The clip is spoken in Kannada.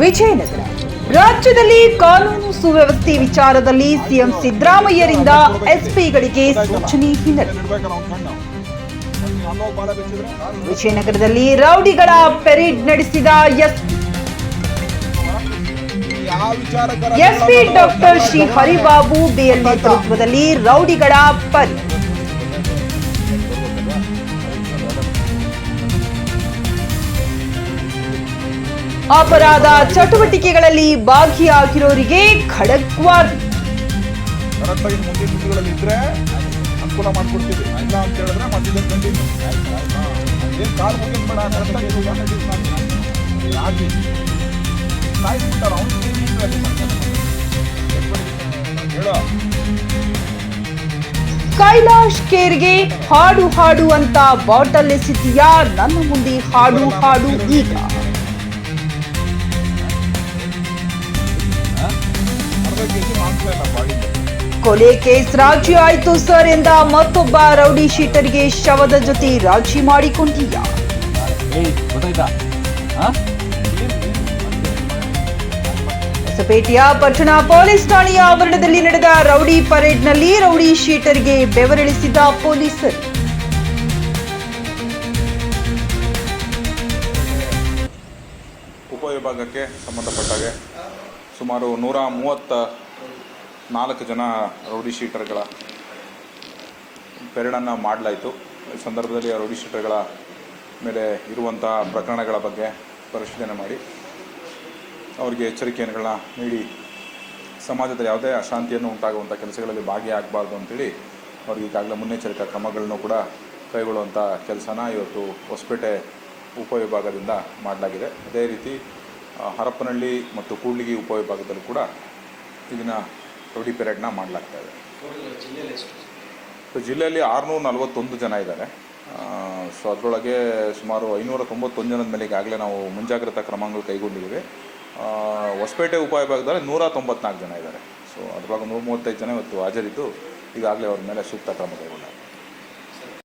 ವಿಜಯನಗರ. ರಾಜ್ಯದಲ್ಲಿ ಕಾನೂನು ಸುವ್ಯವಸ್ಥೆ ವಿಚಾರದಲ್ಲಿ ಸಿಎಂ ಸಿದ್ದರಾಮಯ್ಯರಿಂದ ಎಸ್ಪಿಗಳಿಗೆ ಸೂಚನೆ ಹಿನ್ನೆಲೆ. ವಿಜಯನಗರದಲ್ಲಿ ರೌಡಿಗಳ ಪೆರೇಡ್ ನಡೆಸಿದ S SP doctor Shri Haribabu BL ನೇತೃತ್ವದಲ್ಲಿ ರೌಡಿಗಳ ಪರಿ ಅಪರಾಧ ಚಟುವಟಿಕೆಗಳಲ್ಲಿ ಭಾಗಿಯಾಗಿರೋರಿಗೆ ಖಡಕ್ ವಾರ್ನಿಂಗ್ ಕರೆಕ್ಟಾಗಿ ಮುಂದಿನ ದಿನಗಳಲ್ಲಿ ಇದ್ರೆ ಅನುಕೂಲ ಮಾಡ್ಕೊಡ್ತೀವಿ. ಇಲ್ಲ ಅಂತ ಹೇಳಿದ್ರೆ ಮಧ್ಯದಲ್ಲಿ ಕಂಟಿನ್ಯೂ ಏನು ಕಾಲು ಮುಗಿದ್ ಬೇಡ ಕರೆಕ್ಟಾಗಿ ಆಗಿ. ಸಾಯಿಸ್ಬಿಟ್ಟಾರ ಹೇಳೋ. ಕೈಲಾಶ್ ಕೇರ್ಗೆ ಹಾಡು ಹಾಡು ಅಂತ ಬಾಟಲ್ ಎಸೆತೀಯಾ? ನನ್ನ ಮುಂದೆ ಹಾಡು ಹಾಡು ಈಗ. ಕೊಲೆ ಕೇಸ್ ರಾಜಿ ಆಯ್ತು ಸರ್ ಎಂದ ಮತ್ತೊಬ್ಬ ರೌಡಿ ಶೀಟರ್ಗೆ ಶವದ ಜೊತೆ ರಾಜಿ ಮಾಡಿಕೊಂಡಿದ್ದ ಹೊಸಪೇಟೆಯ ಪಟ್ಟಣ ಪೊಲೀಸ್ ಠಾಣೆಯ ಆವರಣದಲ್ಲಿ ನಡೆದ ರೌಡಿ ಪರೇಡ್ನಲ್ಲಿ ರೌಡಿ ಶೀಟರ್ಗೆ ಬೆವರಿಳಿಸಿದ ಪೊಲೀಸರು. ಉಪವಿಭಾಗಕ್ಕೆ ಸಂಬಂಧಪಟ್ಟಾಗೆ ಸುಮಾರು ನೂರ ಮೂವತ್ತ ನಾಲ್ಕು ಜನ ರೌಡಿ ಶೀಟರ್ಗಳ ಪೆರಡನ್ನು ಮಾಡಲಾಯಿತು. ಈ ಸಂದರ್ಭದಲ್ಲಿ ಆ ರೌಡಿ ಶೀಟರ್ಗಳ ಮೇಲೆ ಇರುವಂಥ ಪ್ರಕರಣಗಳ ಬಗ್ಗೆ ಪರಿಶೀಲನೆ ಮಾಡಿ. ಅವರಿಗೆ ಎಚ್ಚರಿಕೆಗಳನ್ನ ನೀಡಿ ಸಮಾಜದ ಯಾವುದೇ ಅಶಾಂತಿಯನ್ನು ಉಂಟಾಗುವಂಥ ಕೆಲಸಗಳಲ್ಲಿ ಭಾಗಿಯಾಗಬಾರ್ದು ಅಂತೇಳಿ ಅವ್ರಿಗೆ ಈಗಾಗಲೇ ಮುನ್ನೆಚ್ಚರಿಕಾ ಕ್ರಮಗಳನ್ನು ಕೂಡ ಕೈಗೊಳ್ಳುವಂಥ ಕೆಲಸನ ಇವತ್ತು ಹೊಸಪೇಟೆ ಉಪವಿಭಾಗದಿಂದ ಮಾಡಲಾಗಿದೆ. ಅದೇ ರೀತಿ ಹರಪನಹಳ್ಳಿ ಮತ್ತು ಕೂಡ್ಲಿಗಿ ಉಪವಿಭಾಗದಲ್ಲೂ ಕೂಡ ಇದನ್ನ ರೌಡಿ ಪೆರೇಡ್ನ ಮಾಡಲಾಗ್ತಾ ಇದೆ. ಸೊ ಜಿಲ್ಲೆಯಲ್ಲಿ ಆರುನೂರ ನಲವತ್ತೊಂದು ಜನ ಇದ್ದಾರೆ. ಸೊ ಅದರೊಳಗೆ ಸುಮಾರು ಐನೂರ ತೊಂಬತ್ತೊಂದು ಜನದ ಮೇಲೆ ಈಗಾಗಲೇ ನಾವು ಮುಂಜಾಗ್ರತಾ ಕ್ರಮಗಳು ಕೈಗೊಂಡಿದ್ದೀವಿ. ಹೊಸಪೇಟೆ ಉಪವಿಭಾಗದಲ್ಲಿ ನೂರ ತೊಂಬತ್ನಾಲ್ಕು ಜನ ಇದ್ದಾರೆ. ಸೊ ಅದರೊಳಗೆ ನೂರ ಮೂವತ್ತೈದು ಜನ ಇವತ್ತು ಹಾಜರಿದ್ದು ಈಗಾಗಲೇ ಅವ್ರ ಮೇಲೆ ಸೂಕ್ತ ಕ್ರಮ ಕೈಗೊಂಡಿದ್ದೀವಿ